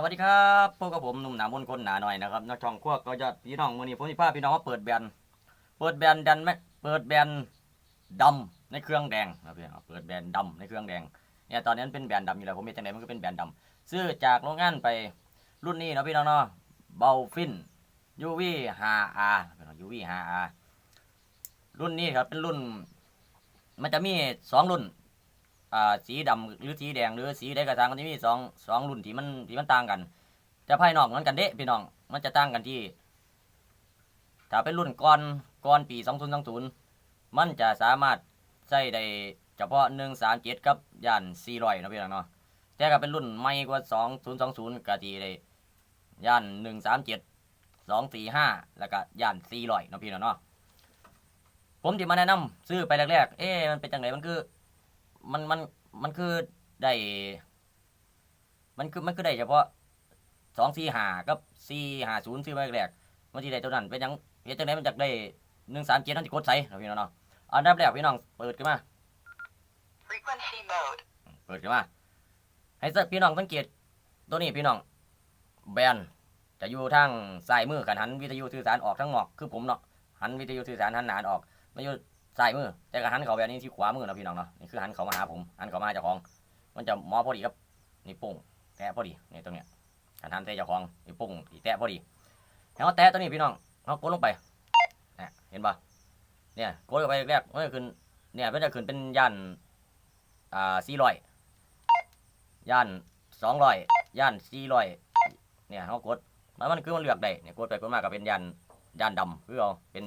สวัสดีครับพบกับผมหนุ่มหนามนคนหนาหน่อยนะครับนักช่องควกก็จะพี่น้องมือนี้ผมสิพาพี่น้องมาเปิดแบรนด์เปิดแบรนด์ดันไหมเปิดแบรนด์ดำในเครื่องแดงนะพี่องเปิดแบรนด์ดำในเครื่องแดงเนี่ยตอนนี้มันเป็นแบรนด์ดำอยู่แล้วผมมีจังไหนมันก็เป็นแบรนด์ดำซื้อจากโรงงานไปรุ่นนี้นะพี่น้องเนาะเบลฟินยูวี 5R พี่น้องยูวี 5R รุ่นนี้ครับเป็นรุ่น มันจะมีสองรุ่น อ่าสีดำหรือสีแดงหรือสีใดก็ตามมันจะมีสองสองรุ่นที่มันที่มันต่างกัน แต่ภายนอกมันกันเด้พี่น้องมันจะต่างกันที่ ถ้าเป็นรุ่นก่อนก่อนปี2020มันจะสามารถใช้ได้เฉพาะ137กับย่าน400นะพี่น้องเนาะแต่ก็เป็นรุ่นใหม่กว่า2020ก็ที่ได้ย่าน137 245แล้วก็ย่าน400นะพี่น้องเนาะผมที่มาแนะนำซื้อไปแรกๆ เอ๊ะมันเป็นจังไดมันคือ มันมันมันคือได้มันคือมันคือได้เฉพาะสองสี่หากับสี่หาศูนย์ซื้อมาแรกๆมันที่ได้ตัวนั้นเป็นหยังเฮ็ดจังไดมันจากได้หนึ่งสามเจ็ดนั่นที่กดใส่นะพี่น้องเนาะอันดับแรกพี่น้องเปิดขึ้นมา Frequency mode. เปิดขึ้นมาให้สักพี่น้องสังเกตตัวนี้พี่น้องแบนจะอยู่ทางซ้ายมือกันหันวิทยุสื่อสารออกทั้งนอกคือผมเนาะหันวิทยุสื่อสารหันหนานออกมาอยู่ ซ้ายมือ แต่ก็หันเขาแบบนี้ที่ขวามือเนาะพี่น้องเนาะ นี่คือหันเขามาหาผม หันเขามาหาเจ้าของ มันจะมอพอดีครับ นี่ปุ่งแตะพอดี นี่ตรงเนี้ยหันหันแตะเจ้าของ นี่ปุ่งแตะพอดีแล้วเราแตะตัวนี้พี่น้องเรากดลงไปเนี่ยเห็นปะเนี่ยกดลงไปแรกมันจะขึ้น เนี่ยมันจะขึ้นเป็นยันอ่าสี่ร้อยย่านสองร้อยย่านสี่ร้อยเนี่ยเขากดมันมันคือมันเลือกได้เนี่ยกดไปกดมาก็เป็นย่านย่านดำคือเอาเป็น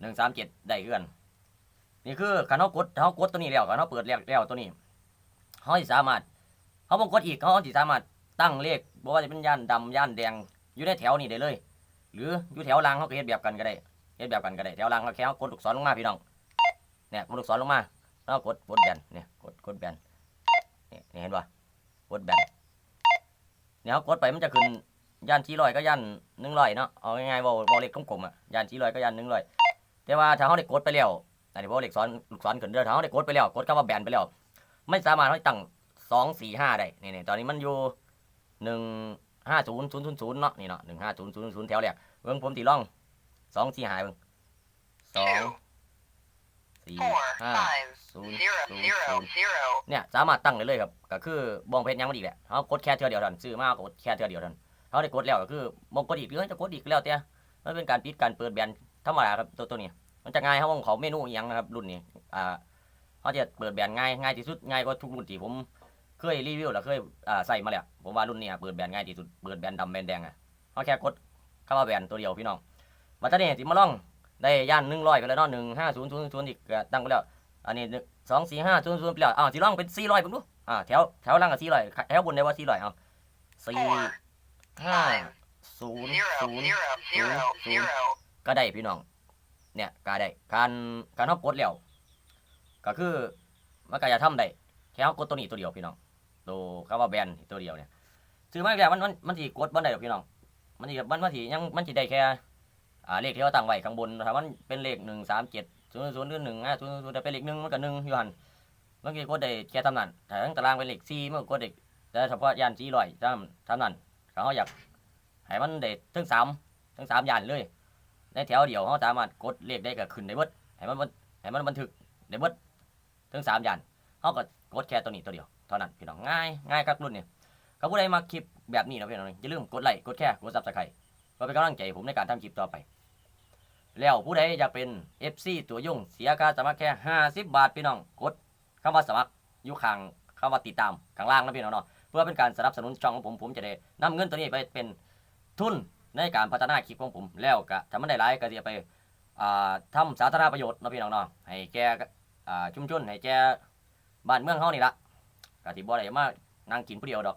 หนึ่งสามเจ็ดได้เพื่อน นี่คือคันเขากดเขากดตัวนี้แล้วคันเขาเปิดแล้วแล้วตัวนี้เขาสิสามารถเขาบ่กดอีกเขาสิสามารถตั้งเลขบอกว่าจะเป็นย่านดำย่านแดงอยู่ในแถวนี้ได้เลย หรืออยู่แถวล่างเขาก็เฮ็ดแบบกันก็ได้เฮ็ดแบบกันก็ได้แถวล่างเขาแค่เขากดลูกศรลงมาพี่น้องเนี่ยกดลูกศรลงมาแล้วกดกดแบนเนี่ยกดกดแบนเนี่นี่เห็นปะกดแบนเนี่ยเขากดไปมันจะขึ้นย่านชี้ลอยก็ย่านหนึ่งลอยเนาะเอาง่ายๆว่าบอเล็กกลมๆอะย่านชี้ลอยก็ย่านหนึ่งลอยแต่ว่าถ้าเขาได้กดไปแล้ว อันนี้บอเล็กซ้อนลูกซ้อนขึ้นเด้อถ้าเขาได้กดไปแล้วกดคำว่าแบนไปแล้วไม่สามารถให้ตั้งสองสี่ห้าได้นี่นี่ตอนนี้มันอยู่หนึ่งห้าศูนย์ศูนย์ศูนย์ศูนย์เนาะนี่เนาะหนึ่งห้าศูนย์ศูนย์ศูนย์แถวแรกเบิ่งผมตีร่องสองสี่ห้าเบิ่งสองสี่ห้าศูนย์ศูนย์ศูนย์เนี่ยสามารถตั้งได้เลยครับก็คือบองเพชรยังไม่ดีแหละเขากดแค่เทือเดียวเท่านั้นซื้อมากกดแค่เทือเดียวเท่านั้นเขาได้กดแล้วก็คือบองกดอีกหรือจะกดอีกแล้วแต่มันเป็นการปิดการเปิดแบนธรรมดาครับตัวตัวนี้ มันจะง่ายเขาของเขาเมนูอหยังนะครับรุ่นนี้อ่าเขาจะเปิดแบรนด์ง่ายง่ายที่สุดง่ายกว่าทุกรุ่นที่ผมเคยรีวิวแล้วเคยอ่าใส่มาแล้วผมว่ารุ่นนี้เปิดแบรนด์ง่ายที่สุดเปิดแบรนด์ดำแบรนด์แดงอะเขาแค่กดเข้ามาแบรนด์ตัวเดียวพี่น้องมาตอนนี้สิมาลองได้ย่านหนึ่งร้อยไปแล้วเนาะหนึ่งห้าศูนย์ศูนย์ศูนย์อีกก็ตั้งไปแล้วอันนี้สองสี่ห้าศูนย์ศูนย์ไปแล้วอ้าวสีร่องเป็นสี่ร้อยผมดูอ่าแถวแถวล่างกับสี่ร้อยแถวบนได้ว่าสี่ร้อยเอาสี่ห้าศูนย์ศูนย์ zero, zero, zero. ก็ได้พี่น้อง เนี่ยก็ได้การการเขากดแล้วก็คือมันก็จะทำได้แค่เขากดตัวนี้ตัวเดียวพี่น้องตัวคำว่าแบนตัวเดียวเนี่ยซื้อมาแล้วมันมันมันสีกดบันได้หรอกพี่น้องมันสีมันมันสียังมันสีได้แค่อ่าเลขที่เขาตั้งไว้ข้างบนถ้ามันเป็นเลขหนึ่งสามเจ็ดศูนย์ศูนย์หรือหนึ่งห้าศูนย์ศูนย์แต่เป็นเลขหนึ่งมันก็หนึ่งอยู่หันเมื่อกี้กดได้แค่ทำนั้นแต่ทั้งตารางเป็นเลขสี่มันก็กดได้แต่เฉพาะยานสี่ร้อยทำทำนั้นเขาอยากให้มันได้ทั้งสามทั้งสามยานเลย ในแถวเดียวเขาสามารถกดเลขได้ก็ขึ้นได้เบิดให้มันบันให้มันบันทึกได้เบิดถึงสามยันเขาก็กดแค่ตัวนี้ตัวเดียวเท่านั้นพี่น้องง่ายง่ายครับรุ่นนี้ก็ผู้ใดมาคลิปแบบนี้นะพี่น้องอย่าลืมกดไลค์กดแค่กดซับสไครต์เพื่อเป็นกำลังใจผมในการทำคลิปต่อไป แล้วผู้ใดอยากเป็น FC ตัวยุ่งเสียค่าสมัครแค่ 50 บาทพี่น้องกดคำว่าสมัครอยู่ข้างคำว่าติดตามข้างล่างนะพี่น้องเนาะเพื่อเป็นการสนับสนุนช่องของผมผมจะได้นำเงินตัวนี้ไปเป็นทุน ในการพัฒนาคลิปของผมแล้วก็ถ้ามันได้หลายก็จะไปอ่าทำสาธารณประโยชน์นะพี่น้องเนาะให้แก่อ่าชุมชนให้แก่บ้านเมืองเฮานี่ละก็สิบ่ได้มานั่งกินผู้เดียวดอก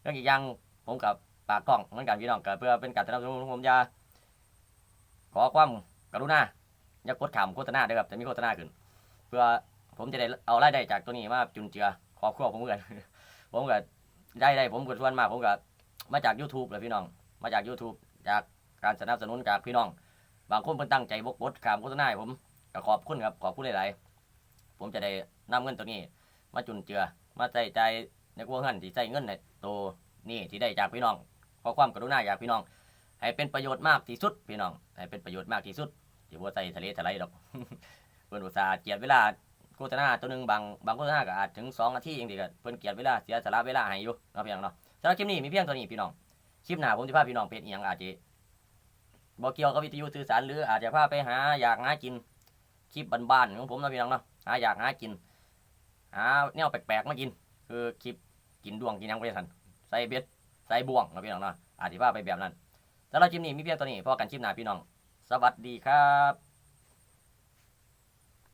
เรื่องอีกอย่างผมกับปากกล้องเหมือนกันพี่น้องก็เพื่อเป็นการสนับสนุนผมอย่าขอความกรุณาอย่ากดขำโฆษณาด้อครับแต่มีโฆษณาขึ้น เพื่อผมจะได้เอารายได้จากตัวนี้มาจุนเจือครอบครัวผมเหมือนกันผมก็ได้ได้ผมก็ส่วนมาผมก็มาจาก YouTube เลยพี่น้อง มาจาก YouTube จากการสนับสนุนจากพี่น้อง บางคนเพิ่นตั้งใจบกบดขามโฆษณาให้ผมก็ขอบคุณครับขอบคุณหลายๆผมจะได้นำเงินตัวนี้ มาจุนเจือ มาใส่ใจในกวงหันที่ใส่เงินในตัวนี่ที่ได้จากพี่น้องขอความกรุณาจากพี่น้อง ให้เป็นประโยชน์มากที่สุดพี่น้อง ให้เป็นประโยชน์มากที่สุดที่ว่าใส่ทะเลทลายดอกเพิ่นอุตสาห์เจียดเวลาโฆษณาตัวหนึ่งบางบางโฆษณาก็อาจถึง2นาทีเองดีก็เพิ่อนเกียดเวลาเสียสละเวลาให้อยู่เนาะพี่น้องเนาะสำหรับคลิปนี้มีเพียงเท่านี้พี่น้อง คลิปหน้าผมจะพาพี่น้องเป็นอีหยังอาจจะบอกเกี่ยวกับวิทยุสื่อสารหรืออาจจะพาไปหาอยากหากินคลิปบ้านๆของผมนะพี่น้องเนาะหาอยากหากินหาแนวแปลกๆมากิน คือคลิปกินดวงกินยังไปทันใส่เบ็ดใส่บ่วงนะพี่น้องเนาะอาจจะพาไปแบบนั้นสำหรับคลิปนี้มีเพียงตัวนี้พอกันคลิปหน้าพี่น้อง สวัสดีครับ